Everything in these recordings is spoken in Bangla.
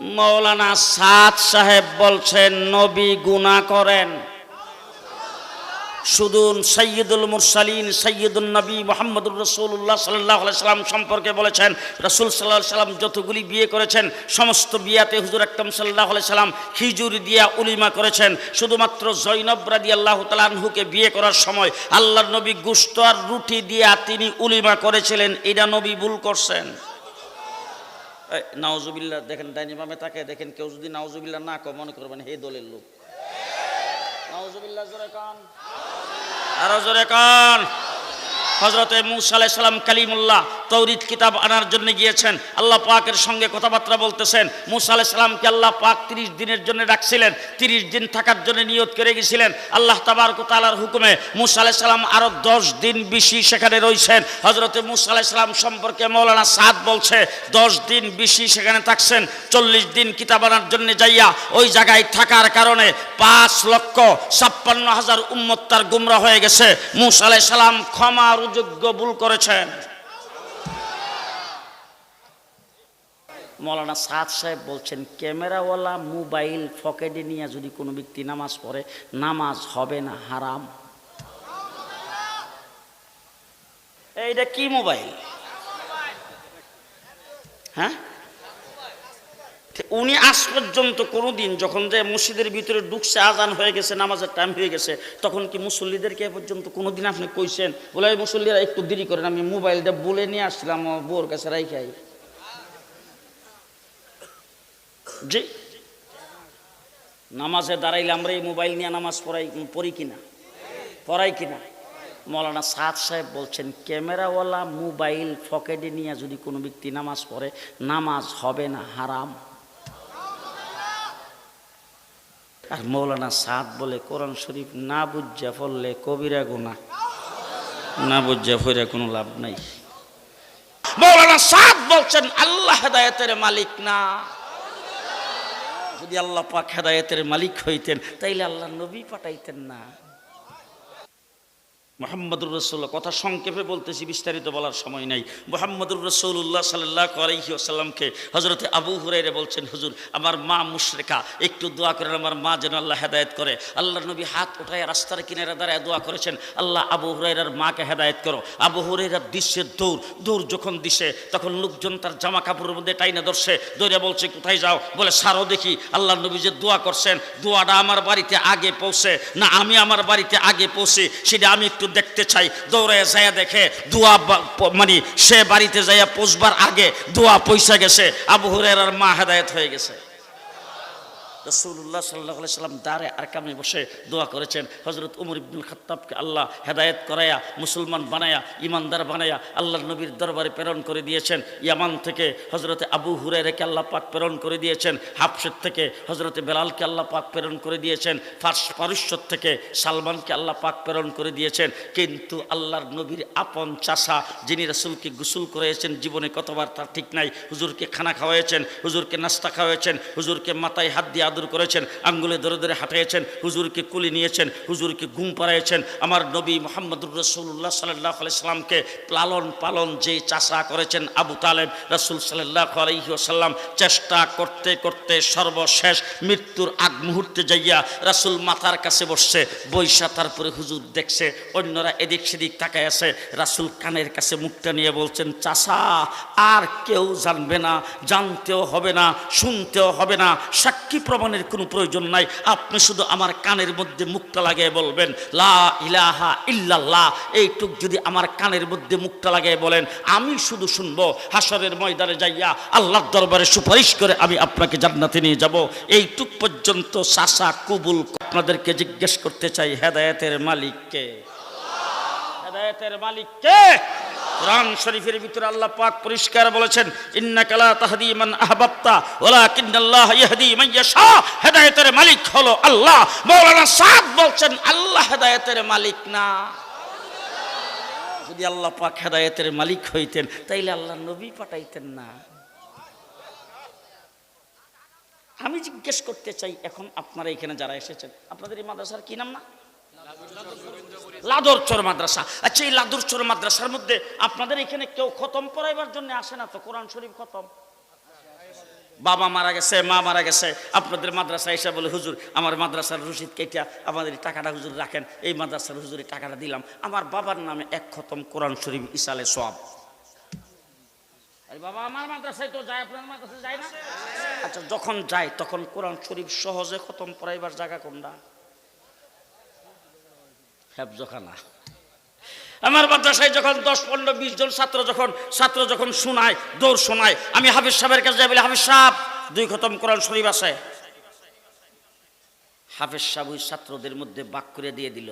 মৌলানা সাদ সাহেব বলছেন, নবী গুনাহ করেন। শুধু সৈয়দুল মুরসালিন সৈয়দুল নবী মোহাম্মদুর রসুল্লাহ সাল্লাহ সাল্লাম সম্পর্কে বলেছেন, রসুল সাল্লাহ সাল্লাম যতগুলি বিয়ে করেছেন, সমস্ত বিয়াতে হুজুর আকরম সাল্লাহ সাল্লাম খিজুর দিয়া উলিমা করেছেন। শুধুমাত্র জৈনব রাদি আল্লাহ তালানহুকে বিয়ে করার সময় আল্লাহ নবী গুস্ত আর রুটি দিয়া তিনি উলিমা করেছিলেন, এটা নবী ভুল করছেন। এই, নাওজুবিল্লাহ দেখেন ডাইনি বামে তাকে দেখেন কেউ যদি নাওজুবিল্লা না কো মনে করবেন হে দলের লোক। নাওজুবিল্লা জোরে কান। আরও জোরে কান। হজরতে মুসা আলাইহিস সালাম কালিমুল্লাহ তৌরিদ কিতাব আনার জন্য গিয়েছেন। আল্লাহ পাকের সঙ্গে কথাবার্তা বলতেছেন, মুসা আলাইহিস সালামকে আল্লাহ পাক তিরিশ দিনের জন্য ডাকছিলেন, তিরিশ দিন থাকার জন্য নিয়ত করে গেছিলেন। আল্লাহ তাবারক তাআলার হুকুমে মুসা আলাইহিস সালাম আরও দশ দিন বেশি সেখানে রয়েছেন হজরতে মুসা সালাম সম্পর্কে মৌলানা সাদ বলছে, দশ দিন বেশি সেখানে থাকছেন, চল্লিশ দিন কিতাব আনার জন্য যাইয়া ওই জায়গায় থাকার কারণে পাঁচ লক্ষ ছাপ্পান্ন হাজার উম্মত তার গুমরা হয়ে গেছে। মুসা আলাইহিস সালাম ক্ষমার যোগ্য ভুল করেছেন। মৌলানা সাদ সাহেব বলছেন, ক্যামেরাওয়ালা মোবাইল পকেটে নিয়ে যদি কোনো ব্যক্তি নামাজ পড়ে, নামাজ হবে না, হারাম। এইটা কি মোবাইল? হ্যাঁ? উনি আজ পর্যন্ত কোনোদিন যখন যে মসজিদের ভিতরে ঢুকছে, আজান হয়ে গেছে, নামাজের টাইম হয়ে গেছে, তখন কি মুসল্লিদেরকে এ পর্যন্ত কোনোদিন আপনি কইছেন, বলে মুসল্লিরা একটু দেরি করেন, আমি মোবাইলটা বলে নিয়ে আসছিলাম বউর কাছে রাইখাই জি। নামাজে দাঁড়াইলে আমরা এই মোবাইল নিয়ে নামাজ পড়াই, পড়ি কিনা? পড়াই কিনা? মৌলানা সাদ সাহেব বলছেন, ক্যামেরাওয়ালা মোবাইল পকেটে নিয়ে যদি কোনো ব্যক্তি নামাজ পড়ে, নামাজ হবে না, হারাম। আর মৌলানা সাদ বলে, কোরআন শরীফ না বুঝা পড়লে কবিরা গুণা না বুঝা ফিরে কোনো লাভ নাই। মৌলানা সাদ বলছেন, আল্লাহ হেদায়তের মালিক না। যদি আল্লাহ পাক হেদায়তের মালিক হইতেন তাইলে আল্লাহ নবী পাঠাইতেন না। মোহাম্মদুর রসুল্লাহ কথা সংক্ষেপে বলতেছি, বিস্তারিত বলার সময় নাই। মোহাম্মদুর রসুল্লাহ সাল্লাহ আলহি আসাল্লামকে হজরতে আবু হুরাইরে বলছেন, হুজুর, আমার মা মুশরেকা, একটু দোয়া করেন, আমার মা যেন আল্লাহ হেদায়ত করে। আল্লাহ নবী হাত উঠায় রাস্তার কিনারে দাঁড়ায় দোয়া করেছেন, আল্লাহ আবু হুরাইরার মাকে হেদায়ত করো। আবু হুরাইরার দৃশ্যের দৌড় দৌড় যখন দিছে তখন লোকজন তার জামা কাপড়ের মধ্যে টাইনে ধরছে, দৌড়ে বলছে, কোথায় যাও? বলে সারও দেখি, আল্লাহ নবী যে দোয়া করছেন, দোয়াটা আমার বাড়িতে আগে পৌঁছে। না, আমি আমার বাড়িতে আগে পৌঁছে, সেটা আমি একটু দেখতে চাই দৌড়ে যাইয়া দেখে, দোয়া মানে সে বাড়িতে যাইয়া পৌঁছবার আগে দোয়া পয়সা গেছে, আবু আর মা হেদায়ত হয়ে গেছে। রসুল্লাহ সাল্লাহ সাল্লাম দাঁড়ে আর কামে বসে দোয়া করেছেন হজরত উমর ইবনুল খাত্তাবকে আল্লাহ হেদায়ত করায়া, মুসলমান বানায়া ইমানদার বানায়া আল্লাহ নবীর দরবারে প্রেরণ করে দিয়েছেন। ইয়ামান থেকে হজরতে আবু হুরাইরাকে আল্লাহ পাক প্রেরণ করে দিয়েছেন। হাফসের থেকে হজরতে বেলালকে আল্লাহ পাক প্রেরণ করে দিয়েছেন। ফার্স পারস্যর থেকে সালমানকে আল্লাহ পাক প্রেরণ করে দিয়েছেন। কিন্তু আল্লাহর নবীর আপন চাষা যিনি রসুলকে গুসুল করেছেন জীবনে কতবার তার ঠিক নাই। হুজুরকে খানা খাওয়াইছেন হুজুরকে নাস্তা খাওয়াইছেন হুজুরকে মাথায় হাত দিয়ে করেছেন, আঙ্গুলে ধরে ধরে হাঁটাইছেন হুজুরকে কুলি নিয়েছেন, হুজুরকে ঘুম পাড়াইছেন আমার নবী মোহাম্মদুর রসুল্লাহ সাল্লাহ সাল্লামকে লালন পালন যে চাষা করেছেন আবু তালেব রসুল সাল্লাহ আলহিহাসাল্লাম চেষ্টা করতে করতে সর্বশেষ মৃত্যুর আগ মুহূর্তে যাইয়া রাসুল মাথার কাছে বসছে বৈশা তারপরে হুজুর দেখছে, অন্যরা এদিক সেদিক তাকায় আছে, রাসুল কানের কাছে মুখটা নিয়ে বলছেন, চাষা, আর কেউ জানবে না, জানতেও হবে না, শুনতেও হবে না, সাক্ষী প্রমাণের কোনো প্রয়োজন নাই। আপনি শুধু আমার কানের মধ্যে মুখটা লাগিয়ে বলবেন, লা ইলাহা ইল্লাল্লাহ। এইটুক যদি আমার কানের মধ্যে মুখটা লাগিয়ে বলেন, আমি শুধু শুনব হাসরের ময়দানে যাইয়া আল্লাহর দরবারে সুপারিশ করে আমি আপনাকে জান্নাতে নিয়ে যাব। এইটুক পর্যন্ত সাসা কুবুল আপনাদেরকে জিজ্ঞেস করতে চাই, হেদায়েতের মালিককে। হেদায়েতের মালিককে! কোরআন শরীফের ভিতরে আল্লাহ পাক পরিষ্কার বলেছেন, ইন্নাকা লা তাহদি মান আহবাবতা, ওয়ালাকিন্নাল্লাহ ইয়াহদি মান ইয়াশা। হেদায়েতের মালিক হলো আল্লাহ। মাওলানা সাদ বলছেন, আল্লাহ হেদায়েতের মালিক না। যদি আল্লাহ পাক হেদায়েতের মালিক হইতেন, তাইলে আল্লাহ নবী পাঠাইতেন না। আমি জিজ্ঞেস করতে চাই, এখন আপনারা এখানে যারা এসেছেন, আপনাদের এই মাদ্রাসার কি নাম না? লাদরচর মাদ্রাসা। আচ্ছা এই লাদরচর মাদ্রাসার মধ্যে আপনাদের এখানে কেউ খতম পড়াইবার জন্য আসে না তো? কোরআন শরীফ খতম। বাবা মারা গেছে, মা মারা গেছে। আপনাদের মাদ্রাসা এসে বলে, হুজুর, আমার মাদ্রাসার রশিদ কেটিয়া আমাদের টাকাটা হুজুর রাখেন। এই মাদ্রাসার হুজুরের টাকাটা দিলাম। আমার বাবার নামে এক খতম কোরআন শরীফ ইসালে সব আচ্ছা যখন যায়, তখন কোরআন শরীফ সহজে খতম পড়াইবার জায়গা কোনটা? আমার মাদ্রাসায় যখন দশ, পনেরো, বিশ জন ছাত্র যখন ছাত্র যখন শোনায়, দৌড় শোনায়, আমি হাফিজ সাহেবের কাছে যাই, বলি, হাফিজ সাহেব, দুই খতম কোরআন শরীফ আছে। হাফিজ সাহেব ওই ছাত্রদের মধ্যে বাক করে দিয়ে দিল।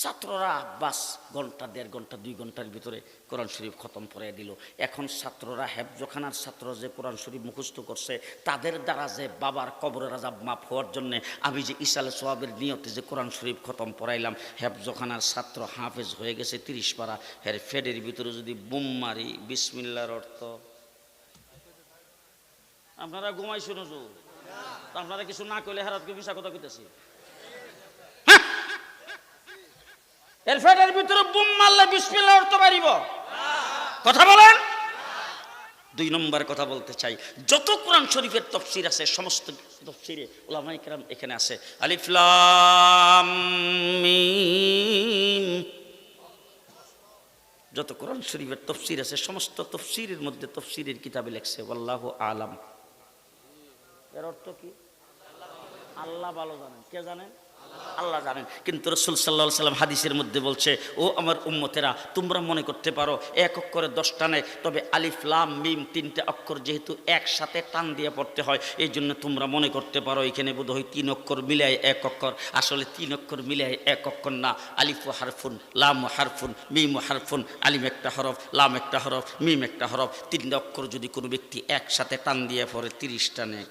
ছাত্ররা বাস ঘণ্টা, দেড় ঘণ্টা, দুই ঘণ্টার ভিতরে কোরআন শরীফ খতম পড়ে দিল। এখন ছাত্ররা হেফজখানার ছাত্র যে কোরআন শরীফ মুখস্থ করছে, তাদের দ্বারা যে বাবার কবরের আজাব মাফ হওয়ার জন্য আমি যে ইসালে সোহাবের নিয়তে যে কোরআন শরীফ খতম পড়াইলাম, হেফজখানার ছাত্র হাফেজ হয়ে গেছে তিরিশ পারা। হের ফেডের ভিতরে যদি বুম মারি, বিসমিল্লার অর্থ। আপনারা ঘুমাইছেন আপনারা কিছু না কইলে হারাতকে মিশা কথা কইতেছি। এর ভিতরে বুম মারলে বিসমিল্লাহ অর্থ পারিব কথা বলেন? দুই নম্বর কথা বলতে চাই। যত কোরআন শরীফের তফসির আছে, সমস্ত তফসিরে ওলামাই কেরাম এখানে আছে। আলিফলাম। যত কোরআন শরীফের তফসির আছে, সমস্ত তফসিরের মধ্যে তফসিরের কিতাবে লেখছে আল্লাহ আলাম। এর অর্থ কি? আল্লাহ ভালো জানেন। কে জানেন? আল্লাহ জানেন। কিন্তু রসুল সাল্লাহ সাল্লাম হাদিসের মধ্যে বলছে, ও আমার উম্মতেরা, তোমরা মনে করতে পারো, এক অক্ষরে দশটা নেই, তবে আলিফ, লাম, মিম তিনটে অক্ষর যেহেতু একসাথে টান দিয়ে পড়তে হয় এই জন্য তোমরা মনে করতে পারো, এখানে বোধ হয় তিন অক্ষর মিলাই এক অক্ষর। আসলে তিন অক্ষর মিলাই এক অক্ষর না, আলিফ ও হারফুন, লাম ও হারফুন, মিম ও হারফুন, আলিম একটা হরফ, লাম একটা হরফ, মিম একটা হরফ, তিনটে অক্ষর যদি কোনো ব্যক্তি একসাথে টান দিয়ে পড়ে, তিরিশটা নেয়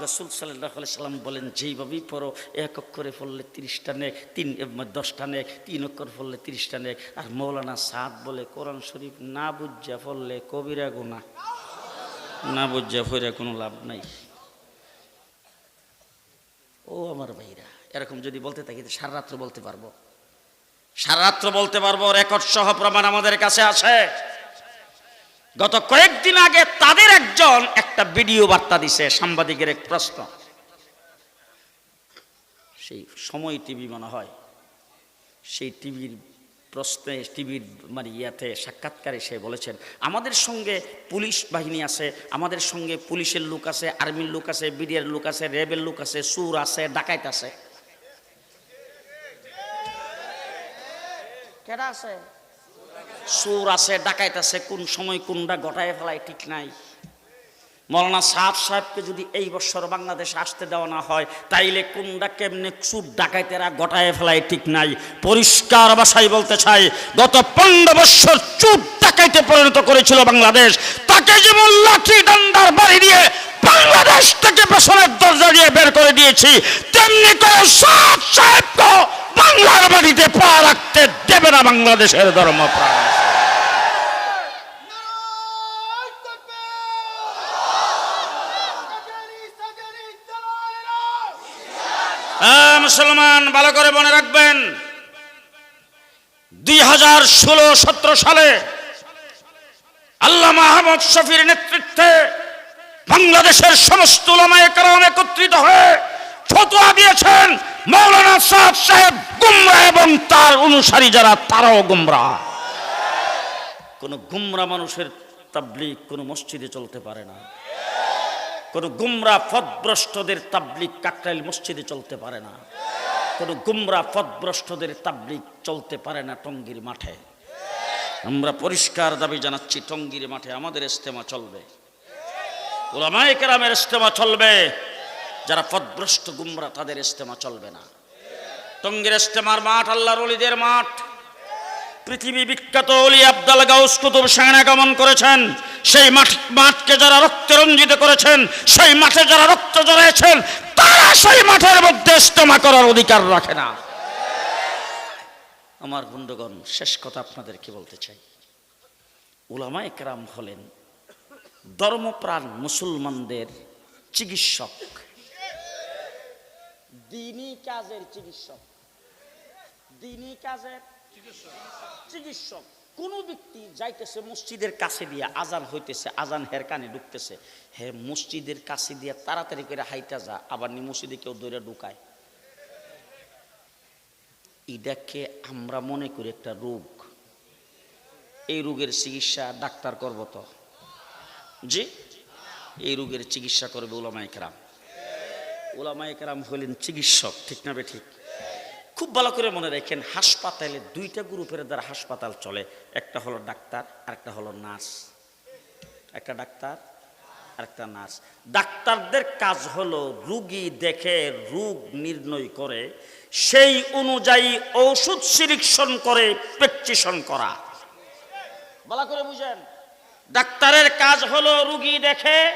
রসুল সাল্লাহ সাল্লাম বলেন, যেইভাবেই পড়ো, এক অক্ষরে পড়লে তিরিশটা নেক, তিন দশটা নেক, তিন অক্ষর পড়লে তিরিশটা নেক। আর মৌলানা সাদ বলে, কোরআন শরীফ না বুঝা পড়লে কবিরা গুণা না বুঝা ফইরা কোনো লাভ নাই। ও আমার ভাইরা, এরকম যদি বলতে থাকি সারা রাত্র বলতে পারব। সারা রাত্র বলতে পারব, রেকর্ড সহ প্রমাণ আমাদের কাছে আছে। গত কয়েকদিন আগে একজন একটা ভিডিও বার্তা দিছে, সাংবাদিকের এক প্রশ্ন। সেই সময় টিভি মনে হয়, সেই টিভির প্রশ্নে, টিভির মানে ইয়াতে সাক্ষাৎকারে সে বলেছেন, আমাদের সঙ্গে পুলিশ বাহিনী আছে, আমাদের সঙ্গে পুলিশের লোক আছে, আর্মির লোক আছে, বিডিআর লোক আছে, র্যাবের লোক আছে সুর আছে ডাকাইত আছে। সুর আছে? ডাকাইত আছে কোন সময় কোনটা গটায় ফেলায় ঠিক নাই। মৌলানা সাহেব সাহেবকে যদি এই বছর বাংলাদেশে আসতে দেওয়া না হয়, তাইলে কোনটা কেমনে সুর ডাকাইতেরা গটায় ফেলায় ঠিক নাই। পরিষ্কার ভাষায় বলতে চাই, গত পনেরো বছর চুর ডাকাইতে পরিণত করেছিল বাংলাদেশ। তাকে যেমন লাঠি ডান্ডার বাড়ি দিয়ে বাংলাদেশ থেকে পেছনের দরজা দিয়ে বের করে দিয়েছি, তেমনি করে সাহেব সাহেবকে বাংলার বাড়িতে পা রাখতে দেবে না বাংলাদেশের ধর্মপ্রাণ। মুসলমান, ভালো করে মনে রাখবেন, দুই হাজার ষোলো, সতেরো সালে আল্লাহ মাহমদ শফির নেতৃত্বে বাংলাদেশের সমস্ত ওলামায়ে কারাম একত্রিত হয়ে ফতোয়া দিয়েছেন মৌলানা সাদ সাহেব গুমরা এবং তার অনুসারী যারা, তারাও গুমরা। কোন গুমরা মানুষের তাবলিক কোনো মসজিদে চলতে পারে না। কোন গুমরা পথভ্রষ্টদের তাবলিক কাকরাইল মসজিদে চলতে পারে না। কোন গুমরা পথভ্রষ্টদের তাবলিক চলতে পারে না টঙ্গির মাঠে। আমরা পরিষ্কার দাবি জানাচ্ছি, টঙ্গির মাঠে আমাদের ইস্তেমা চলবে। ওলামায়ে কেরামের ইস্তেমা চলবে। যারা পথভ্রষ্ট গুমরা, তাদের ইস্তেমা চলবে না। টঙ্গির ইস্তেমার মাঠ, আল্লাহর অলিদের মাঠ পৃথিবী বিখ্যাত অলি আব্দাল গাউস কুতুব সেখানে আগমন করেছেন, সেই মাঠ, মাঠকে যারা রক্তে রঞ্জিত করেছেন, সেই মাঠে যারা রক্ত জড়াইছেন তারা সেই মাঠের মধ্যে ইস্তেমা করার অধিকার রাখে না। আমার বন্ধুগণ, শেষ কথা আপনাদেরকে বলতে চাই। উলামা একরাম হলেন ধর্মপ্রাণ মুসলমানদের চিকিৎসক। দিনই কাজের চিকিৎসক। দিনই কাজের চিকিৎসক। কোনো ব্যক্তি যাইতেছে মসজিদের কাছে দিয়ে, আজান হইতেছে, আজান হের কানে ঢুকতেছে, হে মসজিদের কাছে দিয়ে তাড়াতাড়ি করে হাইটা যা, আবার নি মসজিদে কেউ দৌড়ে ঢুকায়। এটাকে আমরা মনে করি একটা রোগ। এই রোগের চিকিৎসা ডাক্তার করব তো। জি? এই রোগের চিকিৎসা করবে ওলামাই কেরাম। ওলামাই কেরাম হলেন চিকিৎসক, ঠিক না বে ঠিক? খুব ভালো করে মনে রাখেন, হাসপাতালে দুইটা গ্রুপের দ্বারা হাসপাতাল চলে। একটা হলো ডাক্তার আর একটা হলো নার্স। একটা ডাক্তার আর একটা নার্স। ডাক্তারদের কাজ হলো রুগী দেখে রোগ নির্ণয় করে, সেই অনুযায়ী ঔষধ সিলেকশন করে প্রেসক্রিপশন করা। ভালো করে বুঝেন। ডাক্তারের কাজ হলো রুগী দেখে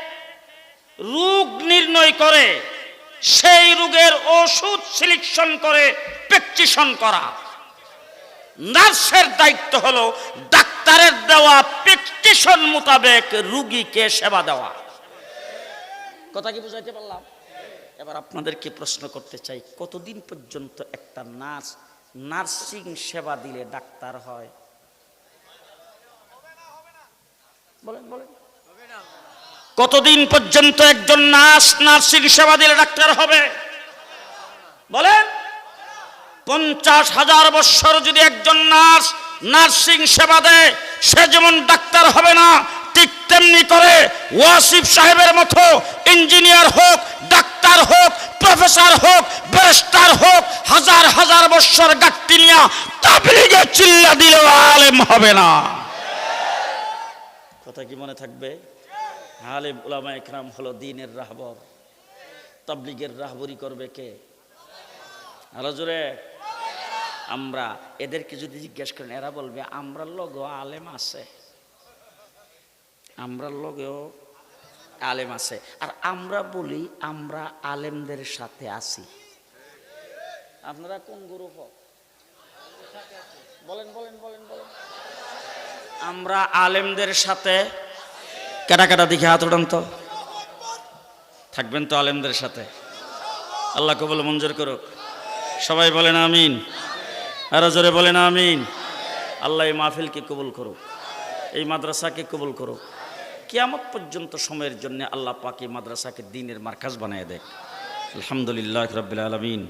রোগ নির্ণয় করে। সেই রোগের ওষুধ সিলেকশন করে প্রেসক্রিপশন করা। নার্সের দায়িত্ব হলো ডাক্তারের দেওয়া প্রেসক্রিপশন মোতাবেক রুগীকে সেবা দেওয়া। কথা কি বুঝাইতে পারলাম? এবার আপনাদেরকে প্রশ্ন করতে চাই, কতদিন পর্যন্ত একটা নার্স নার্সিং সেবা দিলে ডাক্তার হয়? বলেন বলেন। কতদিন পর্যন্ত একজন নার্স নার্সিং সেবা দিলে ডাক্তার হবে? বলেন। পঞ্চাশ হাজার বৎসর যদি একজন নার্স নার্সিং সেবা দেয়, সে যেমন ডাক্তার হবে না, ঠিক তেমনি করে ওয়াসিফ সাহেবের মতো ইঞ্জিনিয়ার হোক, ডাক্তার হোক, প্রফেসর হোক, ব্যারিস্টার হোক, হাজার হাজার বৎসর গাঠটি নিয়া তাবলিগে চিল্লা দিলেও আলেম হবে না। কথা কি মনে থাকবে? আলেম উলামা একরাম হলো দিনের রাহবর। তাবলিগের রাহবরি করবে কে? আরও জোরে। আমরা এদেরকে যদি জিজ্ঞেস করেন, এরা বলবে, আমরা লগেও আলেম আছে। আমরা লগেও আলেম আছে। আর আমরা বলি, আমরা আলেমদের সাথে আছি। আপনারা কোন গ্রুপ? বলেন বলেন বলেন বলেন। আমরা আলেমদের সাথে কেটা কেটা দেখে হাত উঠান তো? থাকবেন তো আলেমদের সাথে। আল্লাহ কবল মঞ্জুর করুক। সবাই বলেন আমিন। আরও জোরে বলেন আমিন। আল্লাহ এই মাহফিলকে কবুল করুক। এই মাদ্রাসাকে কবুল করুক। কিয়ামত পর্যন্ত সময়ের জন্য আল্লাহ পাকে মাদ্রাসাকে দিনের মার্কাজ বানিয়ে দেয় আলহামদুলিল্লাহ রবিল আলমিন।